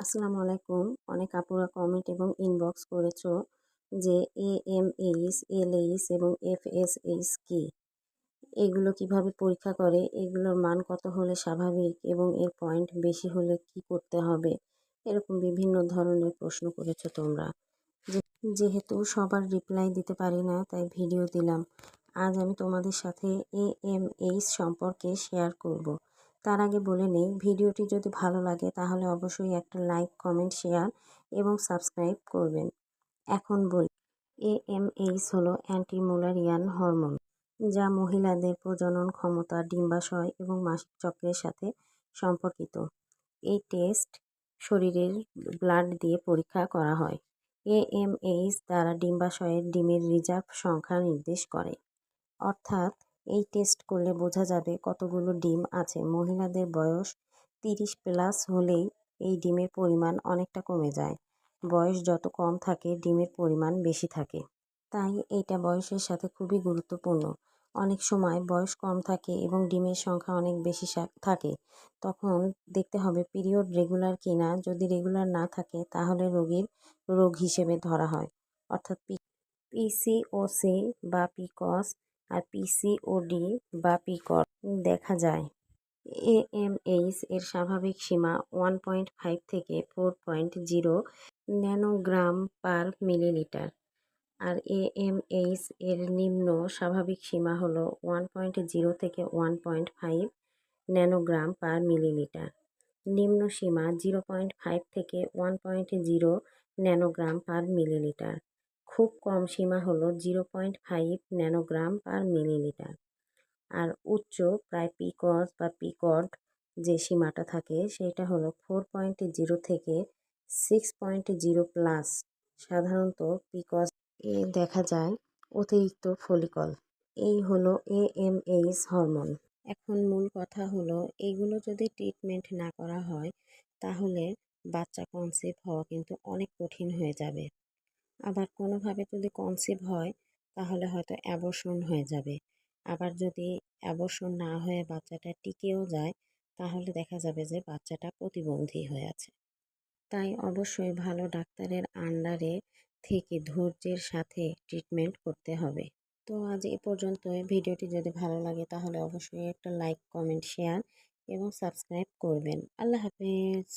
আসসালামু আলাইকুম। অনেক আপুরা কমেন্ট এবং ইনবক্স করেছ যে A M H L H এবং এফ এস এইচ কী? এগুলো কীভাবে পরীক্ষা করে? এগুলোর মান কত হলে স্বাভাবিক এবং এর পয়েন্ট বেশি হলে কি করতে হবে? এরকম বিভিন্ন ধরনের প্রশ্ন করেছ তোমরা। যেহেতু সবার রিপ্লাই দিতে পারি না, তাই ভিডিও দিলাম। আজ আমি তোমাদের সাথে এ এম এইচ সম্পর্কে শেয়ার করব। তার আগে বলে নেই, ভিডিওটি যদি ভালো লাগে তাহলে অবশ্যই একটা লাইক, কমেন্ট, শেয়ার এবং সাবস্ক্রাইব করবেন। এখন বলি, এএমএইচ হলো অ্যান্টিমোলারিয়ান হরমোন, যা মহিলাদের প্রজনন ক্ষমতা, ডিম্বাশয় এবং মাসিক চক্রের সাথে সম্পর্কিত। এই টেস্ট শরীরের ব্লাড দিয়ে পরীক্ষা করা হয়। এএমএইচ দ্বারা ডিম্বাশয়ের ডিমের রিজার্ভ সংখ্যা নির্দেশ করে। অর্থাৎ এই টেস্ট করলে বোঝা যাবে কতগুলো ডিম আছে। মহিলাদের বয়স তিরিশ প্লাস হলেই এই ডিমের পরিমাণ অনেকটা কমে যায়। বয়স যত কম থাকে, ডিমের পরিমাণ বেশি থাকে। তাই এটা বয়সের সাথে খুবই গুরুত্বপূর্ণ। অনেক সময় বয়স কম থাকে এবং ডিমের সংখ্যা অনেক বেশি থাকে। তখন দেখতে হবে পিরিয়ড রেগুলার কিনা। যদি রেগুলার না থাকে, তাহলে রোগীর রোগ হিসেবে ধরা হয়। অর্থাৎ পিসিওসি বা পিকস আর পিসিওডি বা পিকর দেখা যায়। এএমএইচ এর স্বাভাবিক সীমা ওয়ান পয়েন্ট ফাইভ থেকে four point zero nanogram per millilitre. আর এএমএইচ এর নিম্ন স্বাভাবিক সীমা হল ওয়ান পয়েন্ট জিরো থেকে one point five nanogram per millilitre. নিম্ন সীমা জিরো পয়েন্ট ফাইভ থেকে one point zero nanogram per millilitre. খুব কম সীমা হলো zero point five nanogram per millilitre. আর উচ্চ প্রায় পিকস বা পিকড যে সীমাটা থাকে সেটা হলো ফোর পয়েন্ট জিরো থেকে সিক্স পয়েন্ট জিরো প্লাস। সাধারণত পিকস এ দেখা যায় অতিরিক্ত ফলিকল। এই হলো এ এম এইচ হরমোন। এখন মূল কথা হলো এইগুলো যদি ট্রিটমেন্ট না করা হয় তাহলে বাচ্চা কনসেপ্ট হওয়া কিন্তু অনেক কঠিন হয়ে যাবে। আবার কোনোভাবে যদি কনসিভ হয়, তাহলে হয়তো অ্যাবর্শন হয়ে যাবে। আবার যদি অ্যাবর্শন না হয়ে বাচ্চাটা টিকেও যায়, তাহলে দেখা যাবে যে বাচ্চাটা প্রতিবন্ধী হয়ে আছে। তাই অবশ্যই ভালো ডাক্তারের আন্ডারে থেকে ধৈর্যের সাথে ট্রিটমেন্ট করতে হবে। তো আজ এ পর্যন্ত ভিডিওটি যদি ভালো লাগে, তাহলে অবশ্যই একটা লাইক কমেন্ট শেয়ার এবং সাবস্ক্রাইব করবেন। আল্লাহ হাফেজ।